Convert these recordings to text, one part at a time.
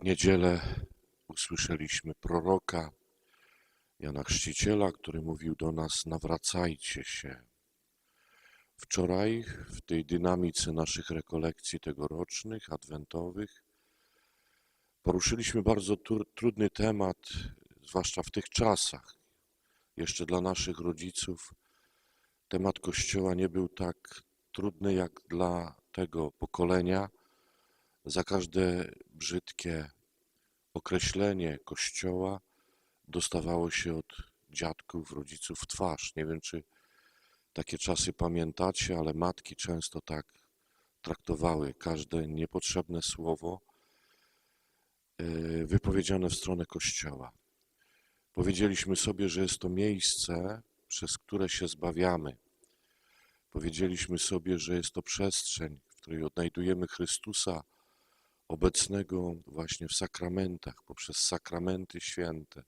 W niedzielę usłyszeliśmy proroka Jana Chrzciciela, który mówił do nas: nawracajcie się. Wczoraj w tej dynamice naszych rekolekcji tegorocznych, adwentowych, poruszyliśmy bardzo trudny temat, zwłaszcza w tych czasach. Jeszcze dla naszych rodziców temat Kościoła nie był tak trudny jak dla tego pokolenia. Za każde brzydkie określenie Kościoła dostawało się od dziadków, rodziców twarz. Nie wiem, czy takie czasy pamiętacie, ale matki często tak traktowały każde niepotrzebne słowo yy, wypowiedziane w stronę Kościoła. Powiedzieliśmy sobie, że jest to miejsce, przez które się zbawiamy. Powiedzieliśmy sobie, że jest to przestrzeń, w której odnajdujemy Chrystusa obecnego właśnie w sakramentach, poprzez sakramenty święte.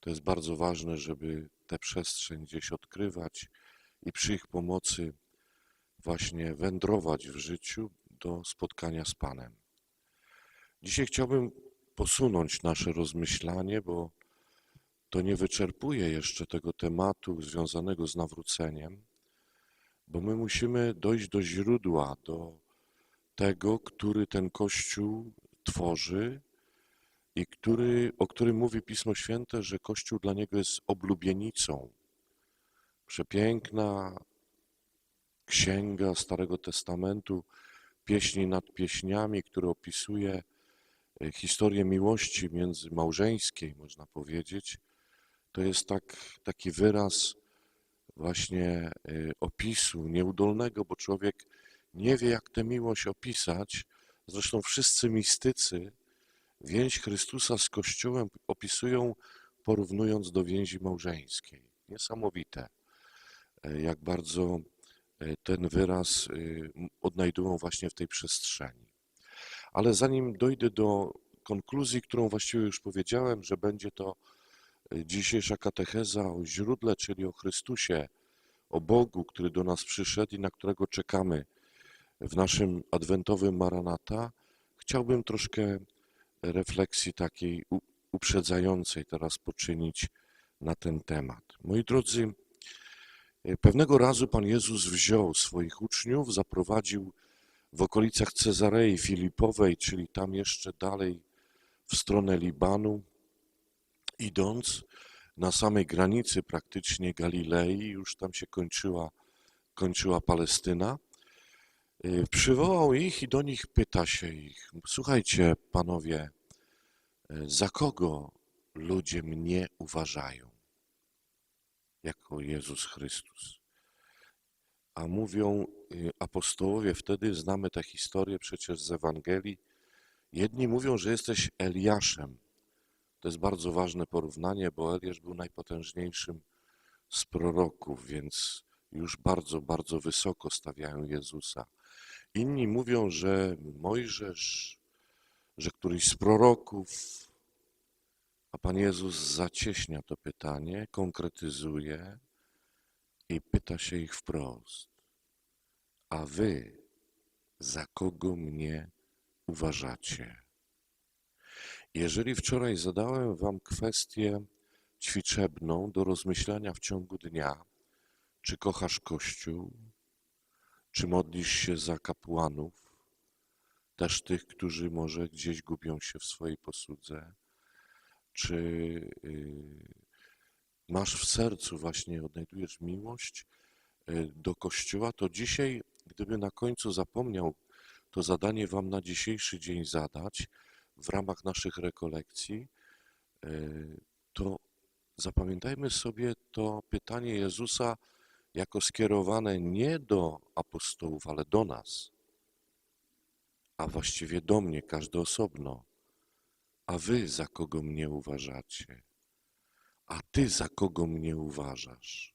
To jest bardzo ważne, żeby tę przestrzeń gdzieś odkrywać i przy ich pomocy właśnie wędrować w życiu do spotkania z Panem. Dzisiaj chciałbym posunąć nasze rozmyślanie, bo to nie wyczerpuje jeszcze tego tematu związanego z nawróceniem, bo my musimy dojść do źródła, do tego, który ten Kościół tworzy i który, o którym mówi Pismo Święte, że Kościół dla niego jest oblubienicą. Przepiękna księga Starego Testamentu, pieśni nad pieśniami, który opisuje e, historię miłości międzymałżeńskiej, można powiedzieć. To jest tak, taki wyraz właśnie e, opisu nieudolnego, bo człowiek nie wie, jak tę miłość opisać. Zresztą wszyscy mistycy więź Chrystusa z Kościołem opisują, porównując do więzi małżeńskiej. Niesamowite, e, jak bardzo e, ten wyraz e, odnajdują właśnie w tej przestrzeni. Ale zanim dojdę do konkluzji, którą właściwie już powiedziałem, że będzie to dzisiejsza katecheza o źródle, czyli o Chrystusie, o Bogu, który do nas przyszedł i na którego czekamy w naszym adwentowym Maranata, chciałbym troszkę refleksji takiej uprzedzającej teraz poczynić na ten temat. Moi drodzy, e, pewnego razu Pan Jezus wziął swoich uczniów, zaprowadził w okolicach Cezarei Filipowej, czyli tam jeszcze dalej w stronę Libanu, idąc na samej granicy praktycznie Galilei, już tam się kończyła, kończyła Palestyna, przywołał ich i do nich pyta się ich, słuchajcie panowie, y, za kogo ludzie mnie uważają? Jako Jezus Chrystus. A mówią y, apostołowie, wtedy znamy tę historię przecież z Ewangelii, jedni mówią, że jesteś Eliaszem, to jest bardzo ważne porównanie, bo Eliasz był najpotężniejszym z proroków, więc już bardzo, bardzo wysoko stawiają Jezusa. Inni mówią, że Mojżesz, że któryś z proroków, a Pan Jezus zacieśnia to pytanie, konkretyzuje i pyta się ich wprost. A wy za kogo mnie uważacie? Jeżeli wczoraj zadałem Wam kwestię ćwiczebną do rozmyślania w ciągu dnia, czy kochasz Kościół, czy modlisz się za kapłanów, też tych, którzy może gdzieś gubią się w swojej posłudze, czy y, masz w sercu właśnie, odnajdujesz miłość y, do Kościoła, to dzisiaj, gdyby na końcu zapomniał to zadanie Wam na dzisiejszy dzień zadać, w ramach naszych rekolekcji, e, to zapamiętajmy sobie to pytanie Jezusa jako skierowane nie do apostołów, ale do nas, a właściwie do mnie, każdy osobno. A wy za kogo mnie uważacie? A ty za kogo mnie uważasz?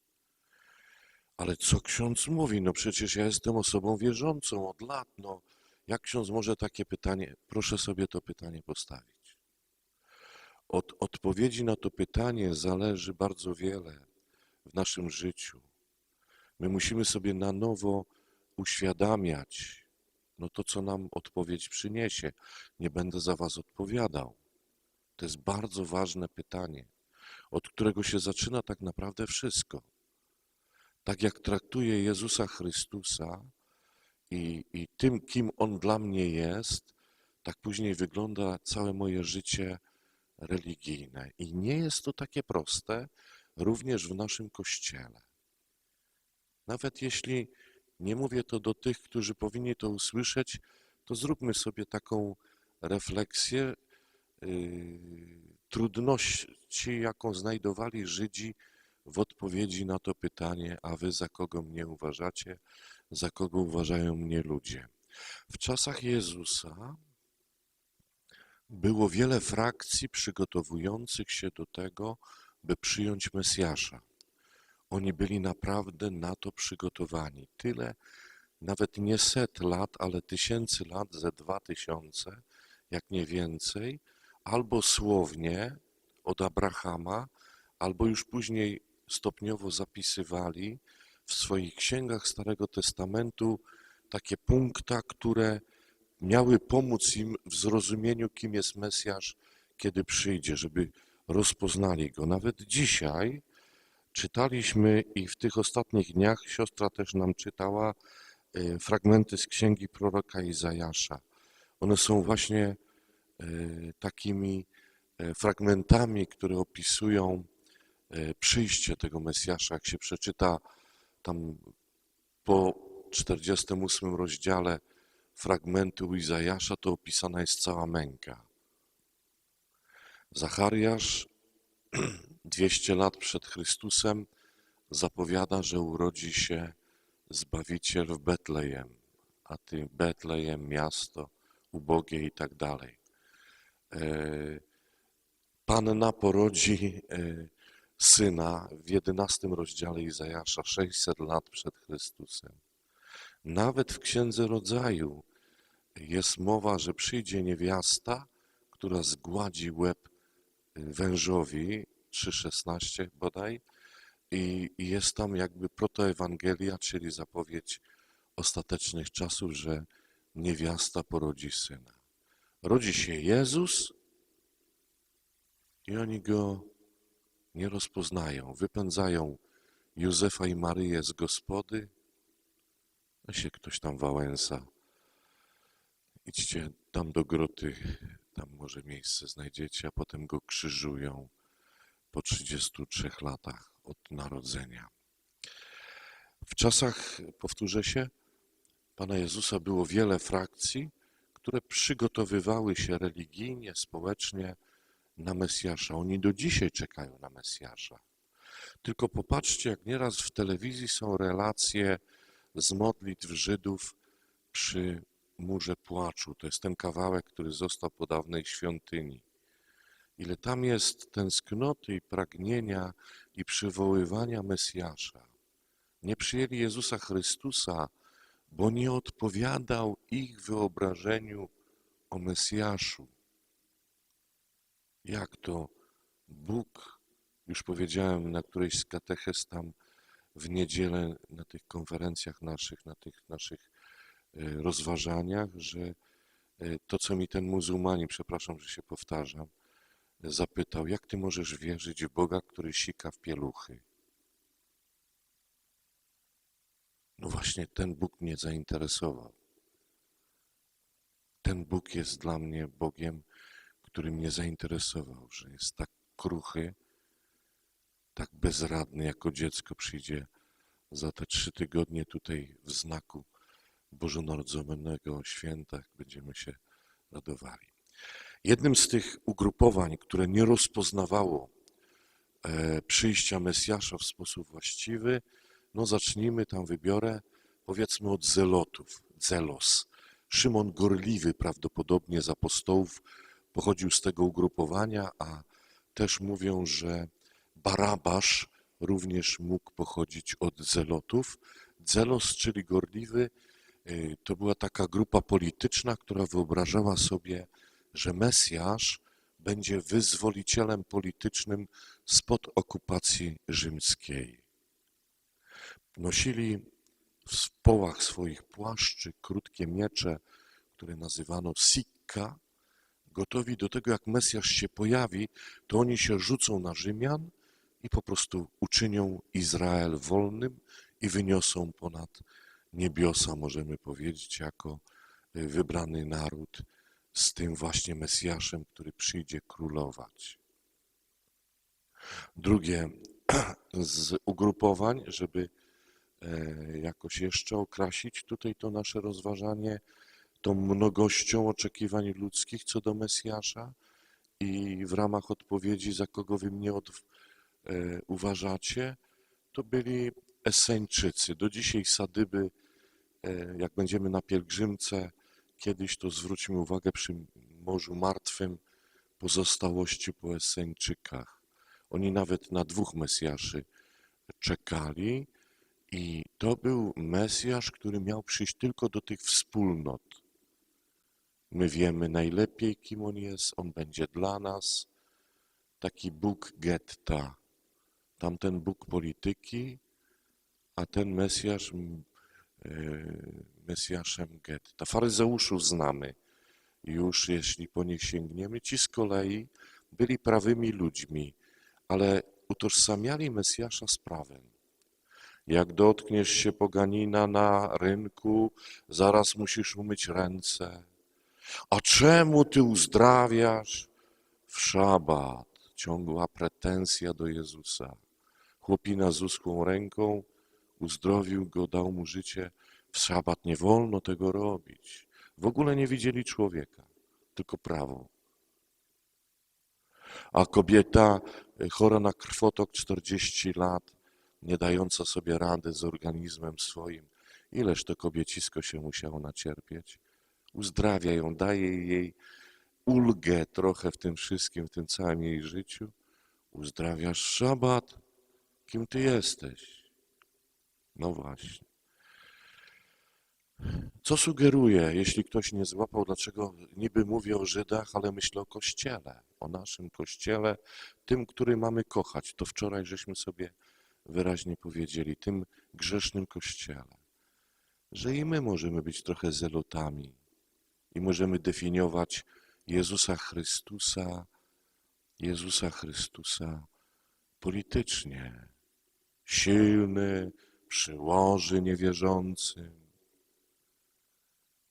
Ale co ksiądz mówi? No przecież ja jestem osobą wierzącą od lat, no jak ksiądz może takie pytanie, proszę sobie to pytanie postawić. Od odpowiedzi na to pytanie zależy bardzo wiele w naszym życiu. My musimy sobie na nowo uświadamiać, No to co nam odpowiedź przyniesie? Nie będę za was odpowiadał. To jest bardzo ważne pytanie, od którego się zaczyna tak naprawdę wszystko. Tak jak traktuję Jezusa Chrystusa i, i tym, kim On dla mnie jest, tak później wygląda całe moje życie religijne. I nie jest to takie proste, również w naszym Kościele. Nawet jeśli nie mówię to do tych, którzy powinni to usłyszeć, to zróbmy sobie taką refleksję yy, trudności, jaką znajdowali Żydzi w odpowiedzi na to pytanie, a wy za kogo mnie uważacie, za kogo uważają mnie ludzie. W czasach Jezusa było wiele frakcji przygotowujących się do tego, by przyjąć Mesjasza. Oni byli naprawdę na to przygotowani. Tyle, nawet nie set lat, ale tysięcy lat, ze dwa tysiące, jak nie więcej, albo słownie od Abrahama, albo już później stopniowo zapisywali w swoich księgach Starego Testamentu takie punkta, które miały pomóc im w zrozumieniu, kim jest Mesjasz, kiedy przyjdzie, żeby rozpoznali go. Nawet dzisiaj czytaliśmy i w tych ostatnich dniach siostra też nam czytała e, fragmenty z księgi proroka Izajasza. One są właśnie e, takimi e, fragmentami, które opisują przyjście tego Mesjasza. Jak się przeczyta tam po 48 rozdziale fragmenty u Izajasza, to opisana jest cała męka. Zachariasz 200 lat przed Chrystusem zapowiada, że urodzi się Zbawiciel w Betlejem, a ty Betlejem, miasto ubogie i tak dalej. E, Panna porodzi e, syna w 11 rozdziale Izajasza, 600 lat przed Chrystusem. Nawet w Księdze Rodzaju jest mowa, że przyjdzie niewiasta, która zgładzi łeb wężowi 3,16 bodaj i, i jest tam jakby protoewangelia, czyli zapowiedź ostatecznych czasów, że niewiasta porodzi syna. Rodzi się Jezus i oni go nie rozpoznają. Wypędzają Józefa i Maryję z gospody. A się ktoś tam wałęsa. Idźcie tam do groty, tam może miejsce znajdziecie, a potem go krzyżują po 33 latach od narodzenia. W czasach, powtórzę się, Pana Jezusa było wiele frakcji, które przygotowywały się religijnie, społecznie na Mesjasza. Oni do dzisiaj czekają na Mesjasza. Tylko popatrzcie, jak nieraz w telewizji są relacje z modlitw Żydów przy murze płaczu. To jest ten kawałek, który został po dawnej świątyni. Ile tam jest tęsknoty i pragnienia i przywoływania Mesjasza. Nie przyjęli Jezusa Chrystusa, bo nie odpowiadał ich wyobrażeniu o Mesjaszu. Jak to Bóg, już powiedziałem na którejś z katechez tam w niedzielę na tych konferencjach naszych, na tych naszych e, rozważaniach, że e, to, co mi ten muzułmanin, przepraszam, że się powtarzam, zapytał, jak ty możesz wierzyć w Boga, który sika w pieluchy? No właśnie ten Bóg mnie zainteresował. Ten Bóg jest dla mnie Bogiem, który mnie zainteresował, że jest tak kruchy, tak bezradny, jako dziecko przyjdzie za te trzy tygodnie tutaj w znaku Bożonarodzonego święta, będziemy się radowali. Jednym z tych ugrupowań, które nie rozpoznawało e, przyjścia Mesjasza w sposób właściwy, no zacznijmy, tam wybiorę, powiedzmy od zelotów, zelos. Szymon Gorliwy prawdopodobnie z apostołów pochodził z tego ugrupowania, a też mówią, że Barabasz również mógł pochodzić od zelotów. Zelos, czyli gorliwy, y, to była taka grupa polityczna, która wyobrażała sobie, że Mesjasz będzie wyzwolicielem politycznym spod okupacji rzymskiej. Nosili w połach swoich płaszczy krótkie miecze, które nazywano sikka, gotowi do tego, jak Mesjasz się pojawi, to oni się rzucą na Rzymian i po prostu uczynią Izrael wolnym i wyniosą ponad niebiosa, możemy powiedzieć, jako wybrany naród z tym właśnie Mesjaszem, który przyjdzie królować. Drugie z ugrupowań, żeby e, jakoś jeszcze okrasić tutaj to nasze rozważanie, tą mnogością oczekiwań ludzkich co do Mesjasza i w ramach odpowiedzi, za kogo wy mnie od, e, uważacie, to byli Eseńczycy. Do dzisiaj Sadyby, e, jak będziemy na pielgrzymce, kiedyś to zwróćmy uwagę przy Morzu Martwym, pozostałości po Eseńczykach. Oni nawet na dwóch Mesjaszy czekali i to był Mesjasz, który miał przyjść tylko do tych wspólnot. My wiemy najlepiej, kim On jest, On będzie dla nas. Taki Bóg getta. Tamten Bóg polityki, a ten Mesjasz e, Mesjaszem getta. Faryzeuszów znamy już, jeśli po nich sięgniemy. Ci z kolei byli prawymi ludźmi, ale utożsamiali Mesjasza z prawem. Jak dotkniesz się poganina na rynku, zaraz musisz umyć ręce. A czemu ty uzdrawiasz w szabat? Ciągła pretensja do Jezusa. Chłopina z uschłą ręką uzdrowił go, dał mu życie. W szabat nie wolno tego robić. W ogóle nie widzieli człowieka, tylko prawo. A kobieta y, chora na krwotok 40 lat, nie dająca sobie rady z organizmem swoim, ileż to kobiecisko się musiało nacierpieć. Uzdrawia ją, daje jej ulgę trochę w tym wszystkim, w tym całym jej życiu. Uzdrawiasz szabat? Kim ty jesteś? No właśnie. Co sugeruje, jeśli ktoś nie złapał, dlaczego niby mówię o Żydach, ale myślę o Kościele, o naszym Kościele, tym, który mamy kochać. To wczoraj żeśmy sobie wyraźnie powiedzieli, tym grzesznym Kościele, że i my możemy być trochę zelotami i możemy definiować Jezusa Chrystusa, Jezusa Chrystusa politycznie. Silny, przyłoży niewierzącym,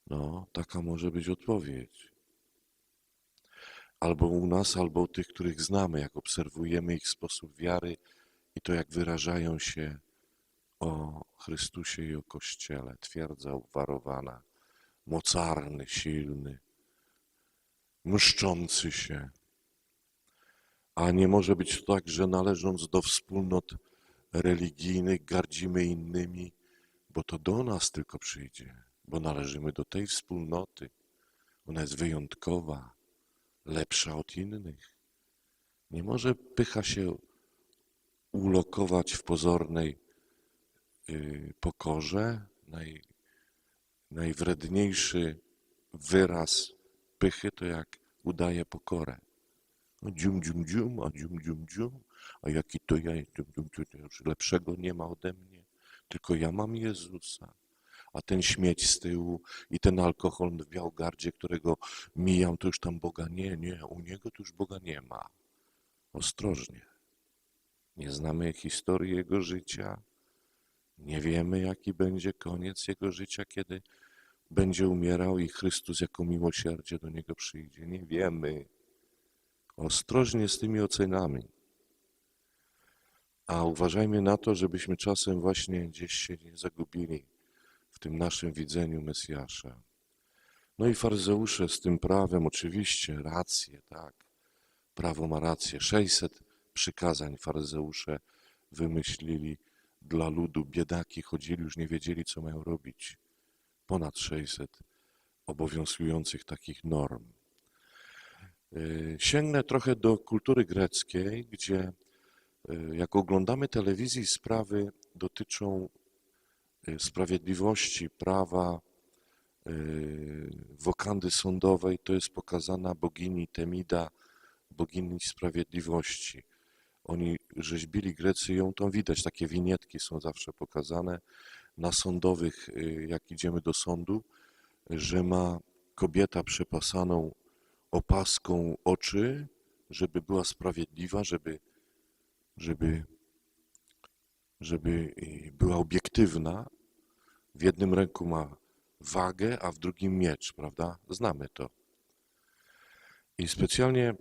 no, taka może być odpowiedź. Albo u nas, albo u tych, których znamy, jak obserwujemy ich sposób wiary i to, jak wyrażają się o Chrystusie i o Kościele. Twierdza obwarowana, mocarny, silny, mszczący się. A nie może być tak, że należąc do wspólnot religijnych gardzimy innymi, bo to do nas tylko przyjdzie bo należymy do tej wspólnoty. Ona jest wyjątkowa, lepsza od innych. Nie może pycha się ulokować w pozornej yy, pokorze. Naj, najwredniejszy wyraz pychy to jak udaje pokorę. No, dzium, dzium, dzium, a dzium, dzium, dzium, a jaki to ja, dzium, dzium, dzium, już lepszego nie ma ode mnie, tylko ja mam Jezusa a ten śmieć z tyłu i ten alkohol w Białgardzie, którego mijam, to już tam Boga nie, nie, u niego to już Boga nie ma. Ostrożnie. Nie znamy historii jego życia, nie wiemy, jaki będzie koniec jego życia, kiedy będzie umierał i Chrystus jako miłosierdzie do niego przyjdzie. Nie wiemy. Ostrożnie z tymi ocenami. A uważajmy na to, żebyśmy czasem właśnie gdzieś się nie zagubili tym naszym widzeniu Mesjasza. No i faryzeusze z tym prawem, oczywiście, rację, tak. Prawo ma rację. 600 przykazań faryzeusze wymyślili dla ludu. Biedaki chodzili, już nie wiedzieli, co mają robić. Ponad 600 obowiązujących takich norm. Yy, sięgnę trochę do kultury greckiej, gdzie yy, jak oglądamy telewizji, sprawy dotyczą Y, sprawiedliwości, prawa, y, wokandy sądowej, to jest pokazana bogini Temida, bogini sprawiedliwości. Oni rzeźbili Grecy ją, to widać, takie winietki są zawsze pokazane, na sądowych, y, jak idziemy do sądu, że ma kobieta przepasaną opaską oczy, żeby była sprawiedliwa, żeby, żeby, żeby y, była obiektywna. W jednym ręku ma wagę, a w drugim miecz, prawda? Znamy to. I specjalnie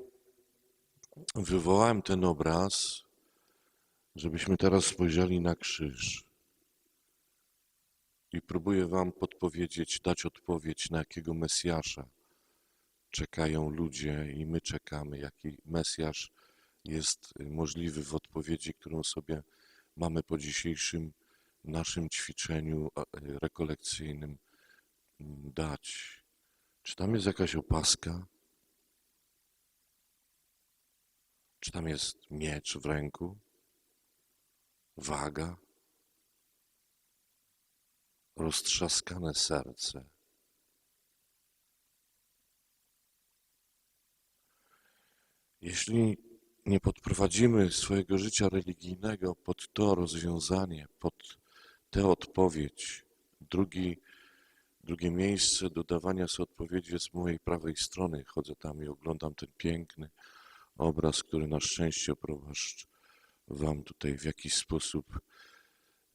wywołałem ten obraz, żebyśmy teraz spojrzeli na krzyż. I próbuję Wam podpowiedzieć, dać odpowiedź, na jakiego Mesjasza czekają ludzie i my czekamy, jaki Mesjasz jest możliwy w odpowiedzi, którą sobie mamy po dzisiejszym naszym ćwiczeniu e, rekolekcyjnym dać. Czy tam jest jakaś opaska? Czy tam jest miecz w ręku? Waga? Roztrzaskane serce. Jeśli nie podprowadzimy swojego życia religijnego pod to rozwiązanie, pod tę odpowiedź, drugi, drugie miejsce dodawania sobie odpowiedzi jest z mojej prawej strony. Chodzę tam i oglądam ten piękny obraz, który na szczęście proboszcz Wam tutaj w jakiś sposób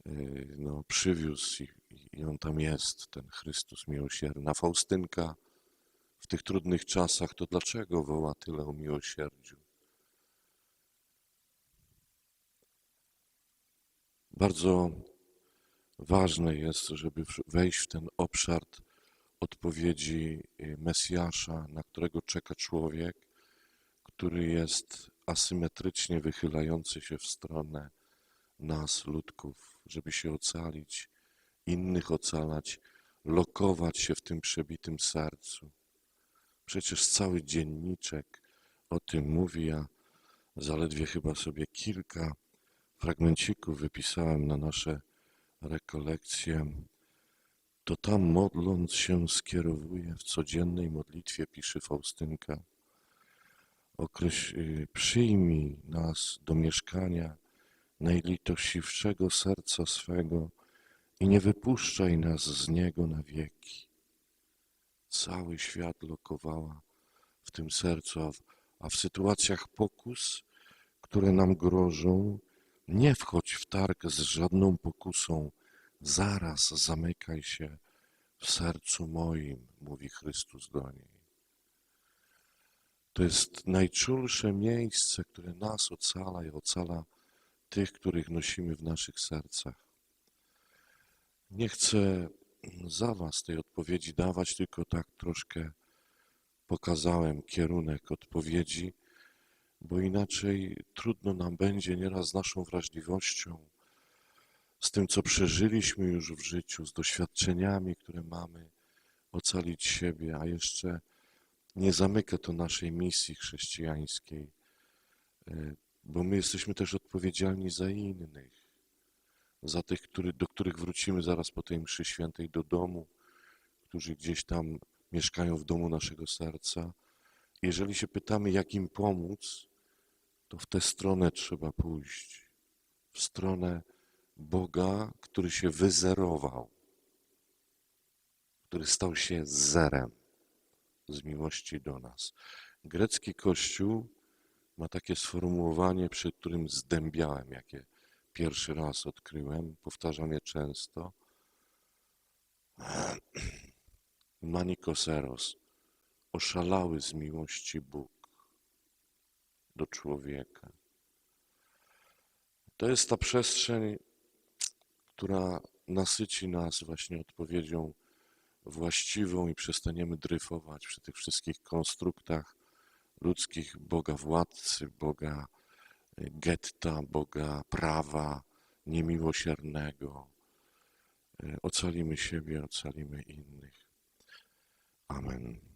yy, no, przywiózł i, i on tam jest, ten Chrystus miłosierny. A Faustynka w tych trudnych czasach, to dlaczego woła tyle o miłosierdziu? Bardzo ważne jest, żeby wejść w ten obszar odpowiedzi y, Mesjasza, na którego czeka człowiek, który jest asymetrycznie wychylający się w stronę nas, ludków, żeby się ocalić, innych ocalać, lokować się w tym przebitym sercu. Przecież cały dzienniczek o tym mówi, ja zaledwie chyba sobie kilka fragmencików wypisałem na nasze rekolekcje. To tam modląc się skierowuje w codziennej modlitwie, pisze Faustynka, okreś, y, przyjmij nas do mieszkania najlitościwszego serca swego i nie wypuszczaj nas z niego na wieki. Cały świat lokowała w tym sercu, a w, a w sytuacjach pokus, które nam grożą, nie wchodź w targ z żadną pokusą, zaraz zamykaj się w sercu moim, mówi Chrystus do niej. To jest najczulsze miejsce, które nas ocala i ocala tych, których nosimy w naszych sercach. Nie chcę za Was tej odpowiedzi dawać, tylko tak troszkę pokazałem kierunek odpowiedzi, bo inaczej trudno nam będzie nieraz z naszą wrażliwością, z tym, co przeżyliśmy już w życiu, z doświadczeniami, które mamy, ocalić siebie, a jeszcze nie zamyka to naszej misji chrześcijańskiej, e, bo my jesteśmy też odpowiedzialni za innych, za tych, który, do których wrócimy zaraz po tej mszy świętej do domu, którzy gdzieś tam mieszkają w domu naszego serca. Jeżeli się pytamy, jak im pomóc, to w tę stronę trzeba pójść. W stronę Boga, który się wyzerował, który stał się zerem z miłości do nas. Grecki Kościół ma takie sformułowanie, przed którym zdębiałem, jakie pierwszy raz odkryłem, powtarzam je często. Manikoseros, oszalały z miłości Bóg do człowieka. To jest ta przestrzeń, która nasyci nas właśnie odpowiedzią właściwą i przestaniemy dryfować przy tych wszystkich konstruktach ludzkich Boga władcy, Boga y, getta, Boga prawa, niemiłosiernego. Y, ocalimy siebie, ocalimy innych. Amen.